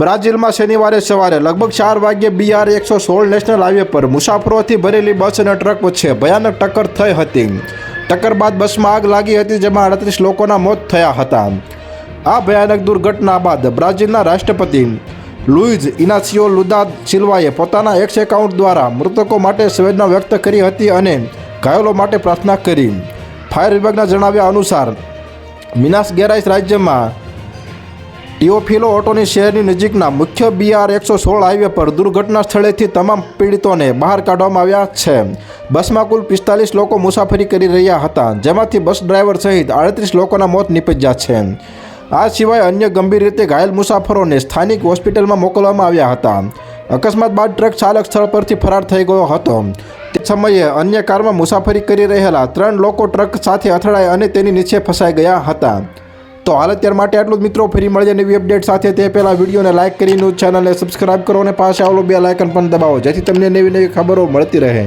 બ્રાઝિલમાં શનિવારે સવારે લગભગ ચાર વાગ્યે બીઆર એકસો સોળ નેશનલ હાઈવે પર મુસાફરોથી ભરેલી બસ અને ટ્રક વચ્ચે ભયાનક ટક્કર થઈ હતી. ટક્કર બાદ બસમાં આગ લાગી હતી જેમાં અડત્રીસ લોકોના મોત થયા હતા. આ ભયાનક દુર્ઘટના બાદ બ્રાઝિલના રાષ્ટ્રપતિ લુઇઝ ઇનાસિયો લુદા સિલ્વાએ પોતાના એક્સ એકાઉન્ટ દ્વારા મૃતકો માટે સંવેદના વ્યક્ત કરી હતી અને ઘાયલો માટે પ્રાર્થના કરી. ફાયર વિભાગના જણાવ્યા અનુસાર, મિનાસ ગેરાઇસ રાજ્યમાં ટીઓફિલો ઓટોની શહેરની નજીકના મુખ્ય બીઆર એકસો સોળ હાઈવે પર દુર્ઘટના સ્થળેથી તમામ પીડિતોને બહાર કાઢવામાં આવ્યા છે. બસમાં કુલ પિસ્તાલીસ લોકો મુસાફરી કરી રહ્યા હતા, જેમાંથી બસ ડ્રાઈવર સહિત આડત્રીસ લોકોના મોત નીપજ્યા છે. આ સિવાય અન્ય ગંભીર રીતે ઘાયલ મુસાફરોને સ્થાનિક હોસ્પિટલમાં મોકલવામાં આવ્યા હતા. અકસ્માત બાદ ટ્રક ચાલક સ્થળ પરથી ફરાર થઈ ગયો હતો. તે સમયે અન્ય કારમાં મુસાફરી કરી રહેલા ત્રણ લોકો ટ્રક સાથે અથડાયા અને તેની નીચે ફસાઈ ગયા હતા. તો હાલ અત્યાર માટે આટલું જ મિત્રો, ફરી મળીએ નવી અપડેટ સાથે. તે પહેલાં વિડીયોને લાઇક કરીને ચેનલને સબસ્ક્રાઇબ કરો અને પાસે આવેલો બે લાઇકન પણ દબાવો, જેથી તમને નવી નવી ખબરો મળતી રહે.